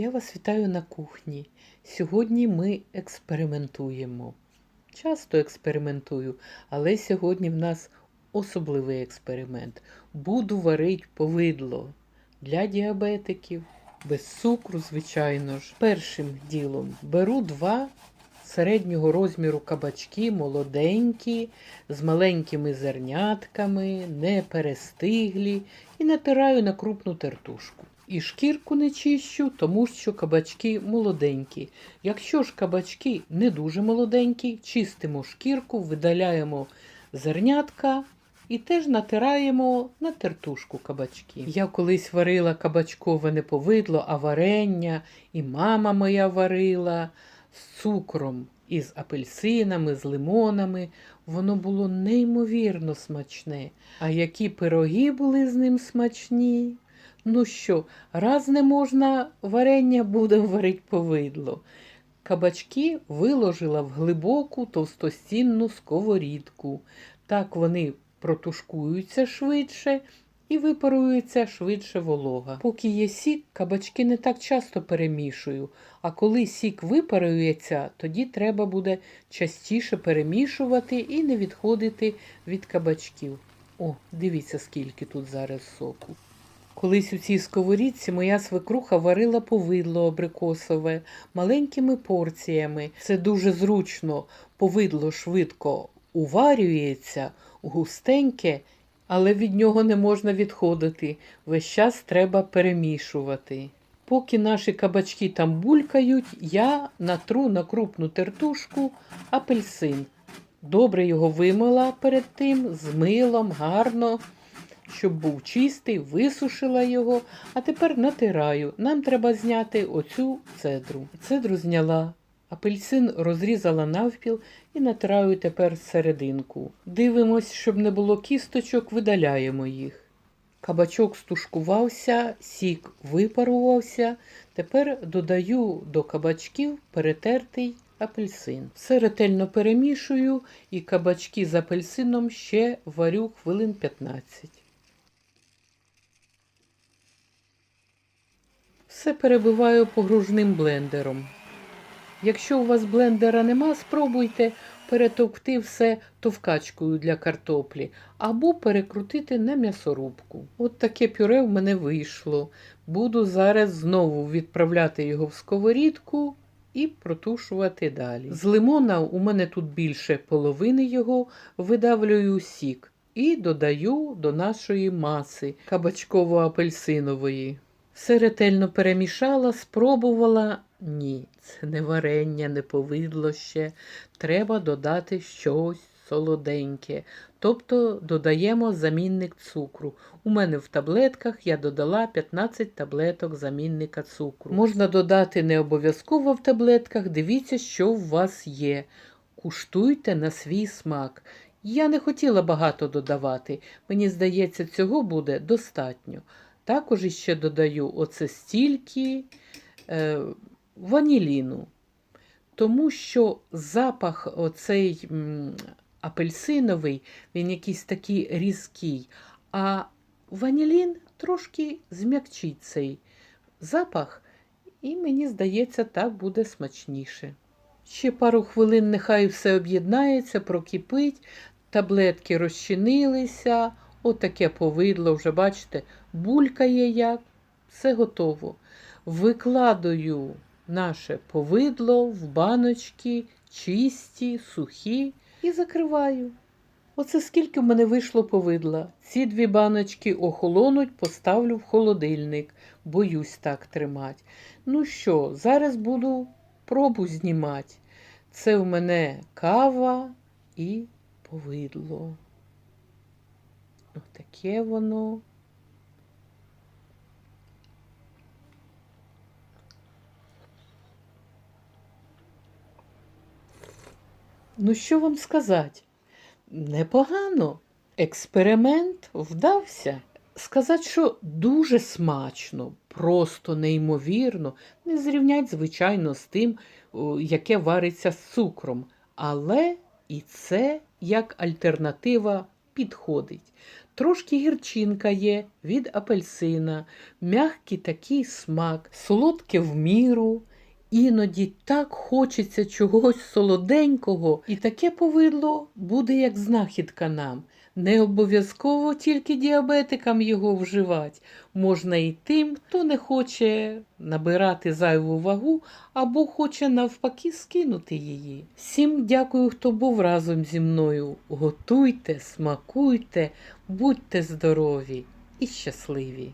Я вас вітаю на кухні. Сьогодні ми експериментуємо. Часто експериментую, але сьогодні в нас особливий експеримент. Буду варити повидло для діабетиків, без цукру, звичайно ж. Першим ділом беру два середнього розміру кабачки, молоденькі, з маленькими зернятками, не перестиглі, і натираю на крупну тертушку. І шкірку не чищу, тому що кабачки молоденькі. Якщо ж кабачки не дуже молоденькі, чистимо шкірку, видаляємо зернятка і теж натираємо на тертушку кабачки. Я колись варила кабачкове не повидло, а варення, і мама моя варила з цукром, і з апельсинами, з лимонами. Воно було неймовірно смачне. А які пироги були з ним смачні. Ну що, раз не можна варення, будемо варити повидло. Кабачки виложила в глибоку товстостінну сковорідку. Так вони протушкуються швидше і випарується швидше волога. Поки є сік, кабачки не так часто перемішую, а коли сік випарується, тоді треба буде частіше перемішувати і не відходити від кабачків. О, дивіться, скільки тут зараз соку. Колись у цій сковорідці моя свекруха варила повидло абрикосове маленькими порціями. Це дуже зручно. Повидло швидко уварюється, густеньке, але від нього не можна відходити. Весь час треба перемішувати. Поки наші кабачки там булькають, я натру на крупну тертушку апельсин. Добре його вимила перед тим з милом, гарно щоб був чистий, висушила його, а тепер натираю. Нам треба зняти оцю цедру. Цедру зняла. Апельсин розрізала навпіл і натираю тепер серединку. Дивимось, щоб не було кісточок, видаляємо їх. Кабачок стушкувався, сік випарувався. Тепер додаю до кабачків перетертий апельсин. Все ретельно перемішую і кабачки з апельсином ще варю хвилин 15. Все перебиваю погружним блендером. Якщо у вас блендера нема, спробуйте перетовкти все товкачкою для картоплі або перекрутити на м'ясорубку. От таке пюре в мене вийшло. Буду зараз знову відправляти його в сковорідку і протушувати далі. З лимона у мене тут більше половини його, видавлюю сік і додаю до нашої маси кабачково-апельсинової. Все ретельно перемішала, спробувала. Ні, це не варення, не повидло ще. Треба додати щось солоденьке. Тобто додаємо замінник цукру. У мене в таблетках я додала 15 таблеток замінника цукру. Можна додати не обов'язково в таблетках, дивіться, що у вас є. Куштуйте на свій смак. Я не хотіла багато додавати. Мені здається, цього буде достатньо. Також іще додаю оце стільки е, ваніліну, тому що запах оцей м, апельсиновий, він якийсь такий різкий, а ванілін трошки зм'якчить цей запах, і мені здається, так буде смачніше. Ще пару хвилин нехай все об'єднається, прокипить, таблетки розчинилися. Отаке повидло, вже, бачите, булькає як, все готово. Викладаю наше повидло в баночки, чисті, сухі і закриваю. Оце скільки в мене вийшло повидла. Ці дві баночки охолонуть, поставлю в холодильник. Боюсь так тримати. Ну що, зараз буду пробу знімати. Це в мене кава і повидло. Отаке воно. Ну, що вам сказати? Непогано. Експеримент вдався. Сказати, що дуже смачно, просто неймовірно, не зрівнять, звичайно, з тим, яке вариться з цукром. Але і це як альтернатива підходить. Трошки гірчинка є від апельсина, м'який такий смак, солодке в міру. Іноді так хочеться чогось солоденького, і таке повидло буде як знахідка нам. Не обов'язково тільки діабетикам його вживати. Можна і тим, хто не хоче набирати зайву вагу або хоче навпаки скинути її. Всім дякую, хто був разом зі мною. Готуйте, смакуйте, будьте здорові і щасливі!